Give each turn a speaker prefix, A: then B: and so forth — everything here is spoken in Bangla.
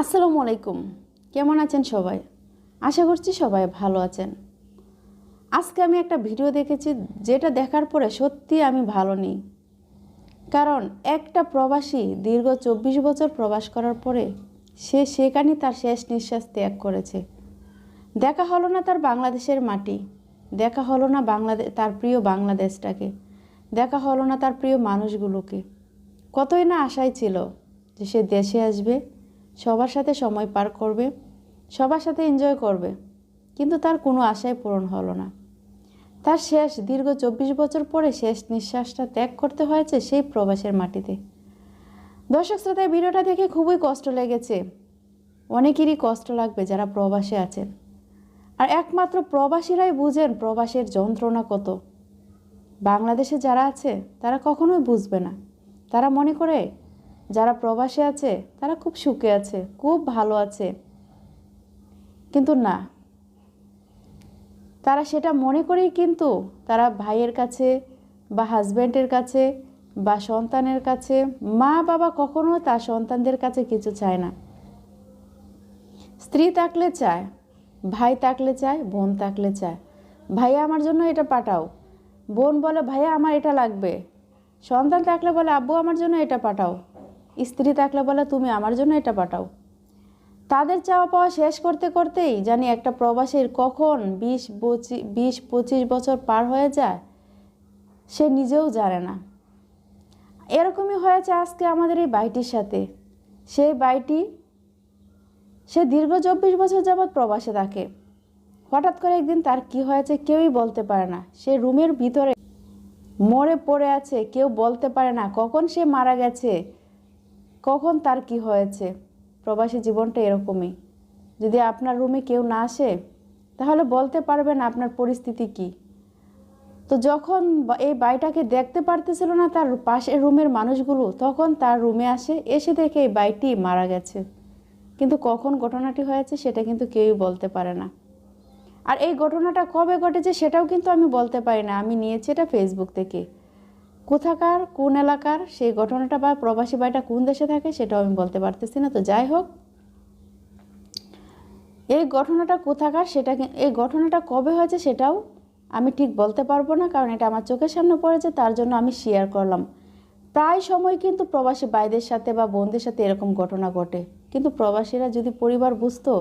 A: আসসালামু আলাইকুম। কেমন আছেন সবাই? আশা করছি সবাই ভালো আছেন। আজকে আমি একটা ভিডিও দেখেছি যেটা দেখার পরে সত্যি আমি ভালো নেই। কারণ একটা প্রবাসী দীর্ঘ চব্বিশ বছর প্রবাস করার পরে সে সেখানে তার শেষ নিঃশ্বাস ত্যাগ করেছে। দেখা হলো না তার বাংলাদেশের মাটি। দেখা হলো না বাংলাদেশ তার প্রিয় বাংলাদেশটাকে। দেখা হলো না তার প্রিয় মানুষগুলোকে। কতই না আশাই ছিল যে সে দেশে আসবে, সবার সাথে সময় পার করবে, সবার সাথে এনজয় করবে। কিন্তু তার কোনো আশাই পূরণ হলো না। তার শেষ, দীর্ঘ চব্বিশ বছর পরে শেষ নিঃশ্বাসটা ত্যাগ করতে হয়েছে সেই প্রবাসের মাটিতে। দর্শক শ্রোতায়, ভিডিওটা দেখে খুবই কষ্ট লেগেছে। অনেকেরই কষ্ট লাগবে যারা প্রবাসে আছেন। আর একমাত্র প্রবাসীরাই বুঝেন প্রবাসের যন্ত্রণা কত। বাংলাদেশে যারা আছে, তারা কখনোই বুঝবে না। তারা মনে করে, যারা প্রবাসে আছে, তারা খুব সুখে আছে, খুব ভালো আছে। কিন্তু না। তারা সেটা মনে করেই কিন্তু তারা ভাইয়ের কাছে বা হাজব্যান্ডের কাছে বা সন্তানের কাছে, মা বাবা কখনো তার সন্তানদের কাছে কিছু চায় না। স্ত্রী থাকলে চায়, ভাই থাকলে চায়, বোন থাকলে চায়। ভাইয়া আমার জন্য এটা পাঠাও। বোন বলে, ভাইয়া, আমার এটা লাগবে। সন্তান থাকলে বলে, আব্বু, আমার জন্য এটা পাঠাও। স্ত্রী থাকলে বলে, তুমি আমার জন্য এটা পাঠাও। তাদের চাওয়া পাওয়া শেষ করতে করতেই জানি একটা প্রবাসীর কখন বিশ পঁচিশ বিশ পঁচিশ বছর পার হয়ে যায়, সে নিজেও জানে না। এরকমই হয়েছে আজকে আমাদের এই বাইটির সাথে। সেই বাইটি সে দীর্ঘ চব্বিশ বছর যাবৎ প্রবাসে থাকে। হঠাৎ করে একদিন তার কি হয়েছে কেউই বলতে পারে না। সে রুমের ভিতরে মরে পড়ে আছে, কেউ বলতে পারে না, কখন সে মারা গেছে, কখন তার কি হয়েছে। প্রবাসী জীবনটা এরকমই। যদি আপনার রুমে কেউ না আসে, তাহলে বলতে পারবেন আপনার পরিস্থিতি কি। তো যখন এই বাড়িটাকে দেখতে পারতেছিল না তার পাশের রুমের মানুষগুলো, তখন তার রুমে আসে, এসে দেখে এই বাড়িটি মারা গেছে। কিন্তু কখন ঘটনাটি হয়েছে, সেটা কিন্তু কেউই বলতে পারে না। আর এই ঘটনাটা কবে ঘটেছে সেটাও কিন্তু আমি বলতে পারি না। আমি নিয়েছি এটা ফেসবুক থেকে। কোথাকার, কোন এলাকার, সেই ঘটনাটা বা প্রবাসী বাড়িটা কোন দেশে থাকে সেটাও আমি বলতে পারতেছি না। তো যাই হোক, এই ঘটনাটা কোথাকার সেটা এই ঘটনাটা কবে হয়েছে সেটাও আমি ঠিক বলতে পারব না, কারণ এটা আমার চোখের সামনে পড়েছে, তার জন্য আমি শেয়ার করলাম। প্রায় সময় কিন্তু প্রবাসী ভাইদের সাথে বা বোনদের সাথে এরকম ঘটনা ঘটে। কিন্তু প্রবাসীরা যদি পরিবার বুঝতো